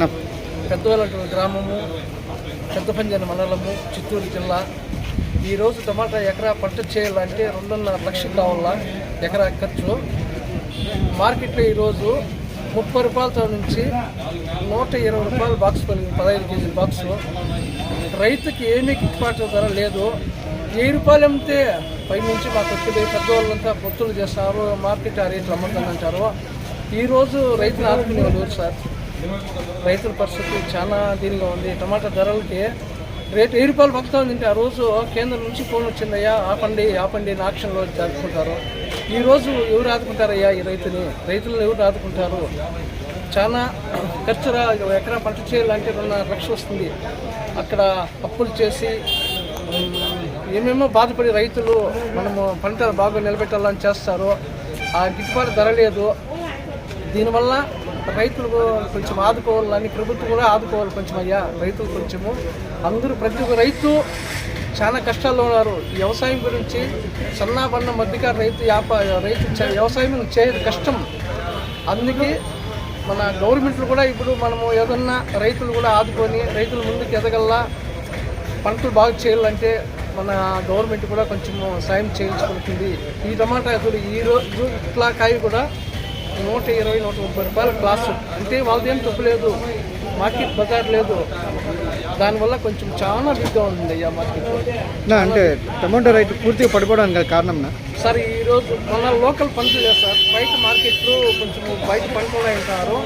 నా గ్రామము పెద్దపంజాని మండలము చిత్తూరు జిల్లా. ఈరోజు టమాటా ఎకరా పంట చేయాలంటే రెండున్నర లక్షలు కావాలా ఎకరా ఖర్చు. మార్కెట్లో ఈరోజు ముప్పై రూపాయలతో నుంచి నూట ఇరవై రూపాయలు బాక్స్ పలిగింది పదహైదు కేజీల బాక్స్. రైతుకి ఏమీ గిట్టుబాటు ధర లేదు. వెయ్యి రూపాయలు అమ్మితే పై నుంచి మాకు వచ్చేది పెద్దవాళ్ళంతా పొత్తులు చేస్తారు మార్కెట్ ఆ రేట్లు అమ్ముతానంటారు ఈరోజు రైతులు ఆదుకునే వాళ్ళు సార్? రైతుల పరిస్థితి చాలా దీనిగా ఉంది. టమాటా ధరలకి రేటు వెయ్యి రూపాయలు పక్కుతా ఉందంటే ఆ రోజు కేంద్రం నుంచి ఫోన్ వచ్చిందయ్యా ఆపండి ఆపండి అని ఆక్షన్లో జరుపుకుంటారు ఈ రోజు ఎవరు ఆదుకుంటారయ్యా ఈ రైతుని? రైతులను ఎవరు ఆదుకుంటారు? చాలా ఖర్చు రా ఎకరా పంట చేయాలంటే రెండు లక్షలు వస్తుంది. అక్కడ అప్పులు చేసి ఏమేమో బాధపడి రైతులు మనము పంట బాగా నిలబెట్టాలని చేస్తారు ఆ గిట్టుబాటు ధర లేదు. దీనివల్ల రైతులు కొంచెం ఆదుకోవాలని ప్రభుత్వం కూడా ఆదుకోవాలి కొంచెం అయ్యా. రైతులు కొంచెము అందరూ ప్రతి ఒక్క రైతు చాలా కష్టాల్లో ఉన్నారు. వ్యవసాయం గురించి సన్నాపన్న మధ్యకారు రైతు వ్యాపార రైతు వ్యవసాయం చేయదు కష్టం. అందుకే మన గవర్నమెంట్లు కూడా ఇప్పుడు మనము ఏదన్నా రైతులు కూడా ఆదుకొని రైతులు ముందుకు ఎదగల్లా పంటలు బాగా చేయాలంటే మన గవర్నమెంట్ కూడా కొంచెం సాయం చేయించుకుంటుంది. ఈ టమాటా ఇప్పుడు ఈ రోజు ఇట్లా కాయ కూడా నూట ఇరవై నూట ముప్పై రూపాయల క్లాసు. అంటే వాళ్ళది ఏం తప్పు లేదు. మార్కెట్ బజార్ లేదు. దానివల్ల కొంచెం చాలా బిగ్గా ఉంది అయ్యా మార్కెట్. అంటే టమాటో రైతు పూర్తిగా పడిపోవడానికి కారణం సార్ ఈరోజు మన లోకల్ పంటలు లేదు సార్. బయట మార్కెట్లో కొంచెం బయట పంటలు ఉన్నాయంటారు.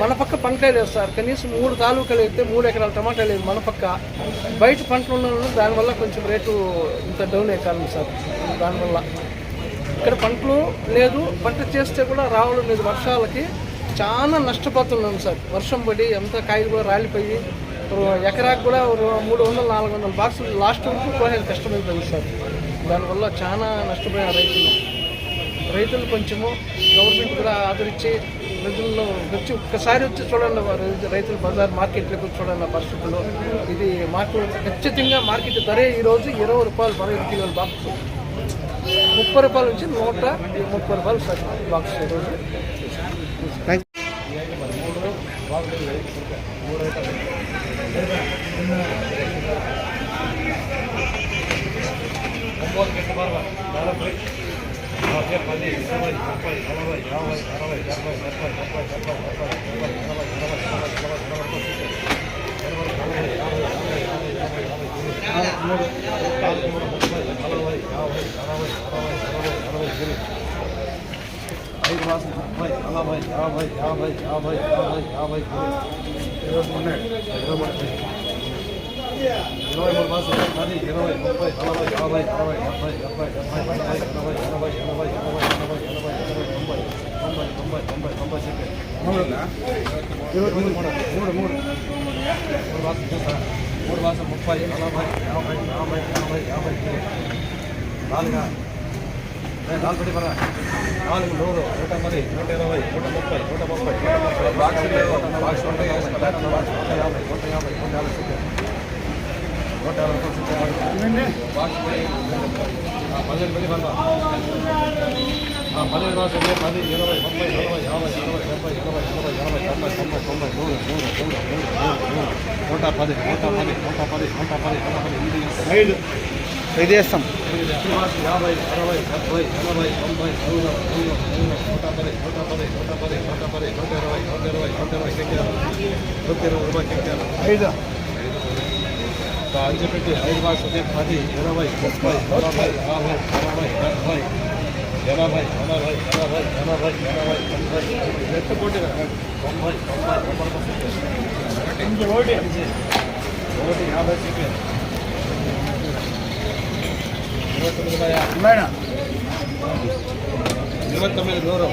మన పక్క పంటలే లేదు సార్. కనీసం మూడు తాలూకాలు అయితే మూడు ఎకరాల టమాటా లేదు మన పక్క. బయట పంటలు ఉన్న దానివల్ల కొంచెం రేటు ఇంత డౌన్ అయ్యే కారణం సార్. దానివల్ల. ఇక్కడ పంటలు లేదు. పంట చేస్తే కూడా రావడం లేదు. వర్షాలకి చాలా నష్టపోతున్నాను సార్. వర్షం పడి ఎంత కాయలు కూడా రాలిపోయి ఎకరాకు కూడా ఒక మూడు వందలు నాలుగు వందల బాక్సులు లాస్ట్ వరకు కోసేది కష్టమైపోయింది సార్. దానివల్ల చాలా నష్టపోయిన రైతులు. రైతులు కొంచెము గవర్నమెంట్ కూడా ఆదరించి ప్రజల్లో వచ్చి ఒక్కసారి వచ్చి చూడండి రైతులు బజార్ మార్కెట్లోకి చూడండి పరిస్థితుల్లో. ఇది మాకు ఖచ్చితంగా మార్కెట్ ధరే ఈరోజు ఇరవై రూపాయలు పదహైదు కిలోల బాక్స్ ముప్పై రూపాయల నుంచి నూట ముప్పై రూపాయలు సార్ బాక్స్ ఈరోజు థ్యాంక్ మూడు మాసం ముప్పై నలభై యాభై యాభై యాభై యాభై నాలుగా నాలుగు పెట్టి నాలుగు నూరు నూట పది నూట ఇరవై నూట ముప్పై నూట ముప్పై నూట ముప్పై బాక్స్ బాక్స్ నూట యాభై నూట యాభై నూట యాభై నూట యాభై సెకండ్ నూట యాభై రూపాయలు బాక్స్ పదిహేను పెట్టి పరా పదిహేను రాసు పది ఇరవై ముప్పై ఇరవై యాభై అరవై డెబ్బై ఇరవై ఇరవై ఇరవై డెబ్బై తొంభై తొంభై నూరు నూరు నూరు నూరు నూరు నూట పది నూట పది నూట పది నూట పది నూట పది ఐదు ఇది చేస్తాం. యాభై అరవై డెబ్బై ఎనభై తొంభై నూరు నూరు నూరు నూట పది నూట పది నూట పది నూట పది నూట ఇరవై నూట ఇరవై నూట ఇరవై చెక్కారు నూట ఇరవై రూపాయలు చెక్కారు ఐదు. అంచె పెట్టి ఐదు మాసం పది ఇరవై ముప్పై నలభై యాభై అరవై డెబ్బై ఎనభై ఎనభై ఎనభై ఎనభై ఎనభై తొంభై ఎంత కోటి తొంభై తొంభై తొంభై ఒకటి యాభై సెకండ్ ఇరవై తొమ్మిది నూరు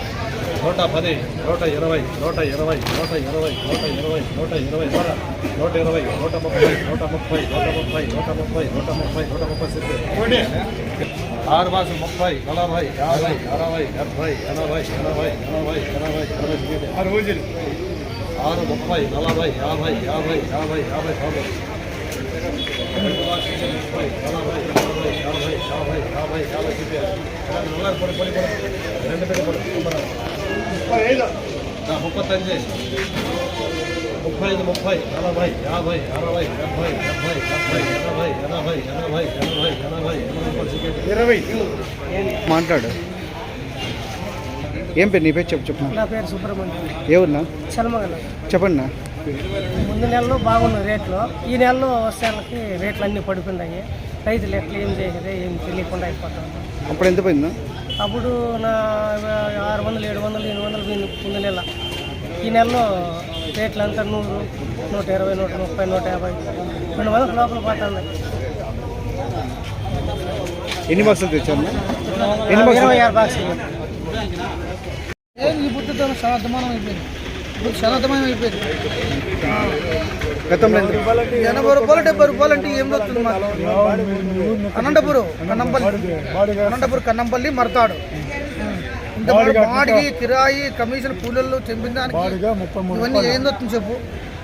నూట పది నూట ఇరవై నూట ఇరవై నూట ఇరవై నూట ఇరవై నూట ఇరవై నూట ఇరవై నూట ముప్పై నూట ముప్పై నూట ముప్పై నూట ముప్పై నూట ముప్పై నూట ముప్పై సిద్ధి. ఆరు మాసం ముప్పై నలభై యాభై అరవై డెబ్బై ఎనభై ఎనభై ఎనభై ఎనభై ఎనభై ఆరు రోజులు. ఆరు ముప్పై నలభై యాభై యాభై యాభై యాభై యాభై ముప్పై ఐదు ముప్పై నలభై యాభై అరవై డెబ్బై డెబ్బై డెబ్బై ఎనభై ఎనభై ఎనభై ఎనభై ఎనభై ఇరవై మాట్లాడు. ఏం పేరు? నీ పేరు చెప్పు చెప్పు. నా పేరు సుబ్రహ్మణ్యం. ఏవున్నా చలమగల చెప్పండి ముందు నెలలో బాగున్న రేట్లు ఈ నెలలో వస్తే రేట్లు అన్నీ పడుకున్నాయి రైతులు ఎట్లా ఏం చేయలేదు ఏం తెలియకుండా అయిపోతాం. అప్పుడు ఎంత పోయిందా? అప్పుడు నా ఆరు వందలు ఏడు వందలు ఎనిమిది వందలు పోయింది ముందు నెల. ఈ నెలలో రేట్లు అంతా నూరు నూట ఇరవై నూట ముప్పై నూట యాభై. రెండు వందల లోపల పోతున్నాయి ఎన్ని బాక్సులు తెచ్చారు? ఎన్ని ఇరవై ఆరు బాక్సులు ఈ బుద్ధితో చాలా అర్థమానం అయిపోయింది ఇప్పుడు చాలా అయిపోయింది గతంలో ఎనభై రూపాయలు డెబ్బై రూపాయలు అంటే ఏం వస్తుంది మాకు? అనంతపురం కన్నంపల్లి. అనంతపురం కన్నంపల్లి మరతాడు. ఇంత బాడిగి కిరాయి కమిషన్ కూలీలు చెంపిందానికి ఇవన్నీ ఏం వస్తుంది చెప్పు?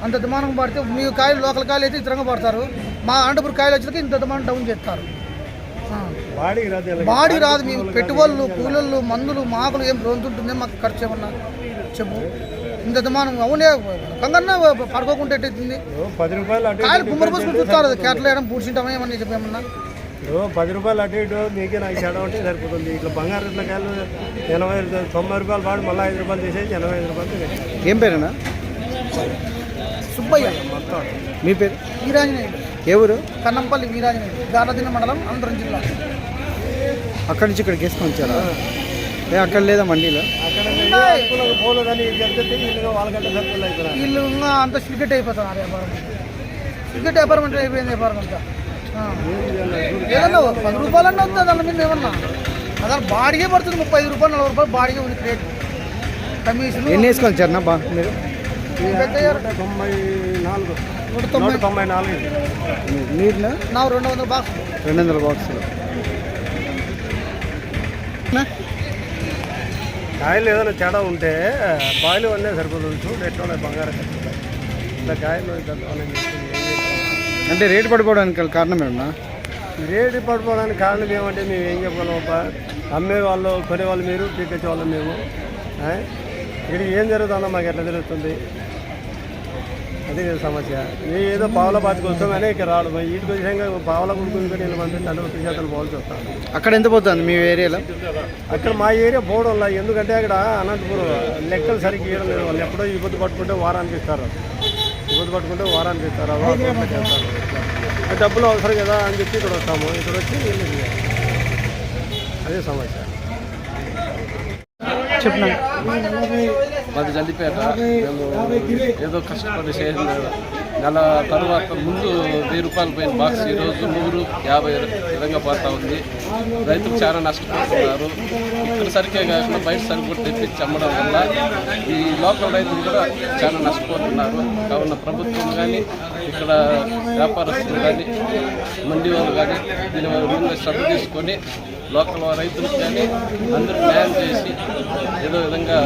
అంత దుమానం పడితే మీ కాయలు లోకల్ కాయలు అయితే ఇతరంగా పడతారు. మా అనంతపురం కాయలు వచ్చేకి ఇంత దుమానం డౌన్ చేస్తారు. బాడీ రాదు మేము పెట్టుబడులు కూలీలు మందులు మాకులు ఏం రోజుంటుంది మాకు ఖర్చు ఏమన్నా చెప్పు. ఇంత దుమానం అవునే కంగన్నా పడుకోకుండా ఎట్టయితుంది పది రూపాయలు అటు కాయలు గుమ్మడి పోసుకుని చూస్తారు? కేటలు వేయడం పూడ్చింటామా? ఏమన్నా చెప్పేమన్నా పది రూపాయలు అటు ఇటు మీకే నాకు చేయడం అంటే సరిపోతుంది. ఇట్లా బంగారు ఇట్లా కాయలు ఎనభై తొంభై రూపాయలు పాడు మళ్ళీ ఐదు రూపాయలు తీసేసి ఎనభై ఐదు రూపాయలు ఏం పేరేనా? సుబ్బయ్య. మీ పేరు? వీరాంజనేయుడు ఊరు? కన్నంపల్లి వీరాంజనేయుడు గార్లదిన్న మండలం అనంతరం జిల్లా. అక్కడి నుంచి ఇక్కడికి వేసుకొని వచ్చారా? అక్కడ లేదా మండీలో? వీళ్ళు అంత సిగరెట్ అయిపోతున్నారు వ్యాపారం. సిగరెట్ వ్యాపారం అంటే అయిపోయింది వ్యాపారం అంతా. ఏదన్నా పది రూపాయలు అన్నా వస్తుంది దాని మీద ఏమన్నా? అదే బాడిగే పడుతుంది ముప్పై ఐదు రూపాయలు నలభై రూపాయలు బాడిగే ఉంది రేట్. కమిషన్ ఎన్ని వేసుకొని వచ్చారన్నా బా మీరు తొంభై నాలుగు. నూట తొంభై తొంభై నాలుగు నీరునా నా రెండు వందల బాక్స్ రెండు వందల బాక్సులు. కాయలు ఏదైనా తేడా ఉంటే బాయిలు అన్నీ సరిపోతుంది. ఎట్లా ఉన్నాయి బంగారం ఇట్లా కాయలు. అంటే రేటు పడిపోవడానికి కారణం ఏమన్నా? రేటు పడిపోవడానికి కారణం ఏమంటే మేము ఏం చెప్పగలం అబ్బా? అమ్మే వాళ్ళు కొనే వాళ్ళు మీరు పీకొచ్చే వాళ్ళు మేము. ఆ? ఇక్కడ ఏం జరుగుతుందో మాకు ఎట్లా తెలుస్తుంది? అదే కదా సమస్య. మేము ఏదో పావుల బాతికి వస్తాం కానీ ఇక్కడ రావడం వీటికి విషయంగా పావుల కొనుక్కొని మంది నలుగురు చేతలు పోవాల్సి వస్తాను అక్కడ ఎంత పోతుంది మీ ఏరియాలో? అక్కడ మా ఏరియా పోవడం వల్ల ఎందుకంటే అక్కడ అనంతపురం లెక్కలు సరిగ్గా ఇవ్వడం లేదు. వాళ్ళు ఎప్పుడో ఇబ్బంది పట్టుకుంటే వారానికి ఇస్తారు. ఇబ్బంది పట్టుకుంటే వారానికి ఇస్తారు. డబ్బులు అవసరం కదా అని చెప్పి ఇక్కడ వస్తాము. ఇక్కడ వచ్చి. అదే సమస్య. చెప్పిన మాది జల్లిపేట ఏదో కష్టపడి చేసిన నెల తర్వాత ముందు వెయ్యి రూపాయలు పోయిన బాక్స్ ఈరోజు నూరు యాభై విధంగా పోతా ఉంది. రైతులు చాలా నష్టపోతున్నారు. ఇక్కడ సరికే కాకుండా బయట సరుకు కూడా తెప్పించి అమ్మడం వల్ల ఈ లోకల్ రైతులు కూడా చాలా నష్టపోతున్నారు. కావున ప్రభుత్వం కానీ ఇక్కడ వ్యాపారస్తులు కానీ మండి వాళ్ళు కానీ దీని ముందు శ్రద్ధ తీసుకొని లోకల్ రైతులకు కానీ అందరూ న్యాయం చేసి ఏదో విధంగా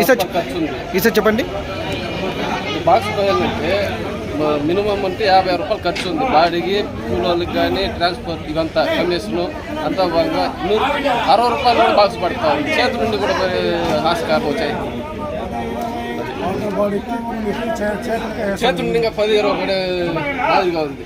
ఈసారి చెప్పండి. బాక్స్ పోయాలంటే మినిమం అంటే యాభై రూపాయలు ఖర్చు ఉంది. బాడీకి కూలోళ్ళకి కానీ ట్రాన్స్పోర్ట్ ఇవంతా కమిషన్ అంతా బాగా నూరు అరవై రూపాయలు కూడా బాక్స్ పడతా ఉంది. చేతి నుండి కూడా హాస్కారం వచ్చాయి. చేతి నుండి ఇంకా పది ఇరవై కూడా మాదిరిగా ఉంది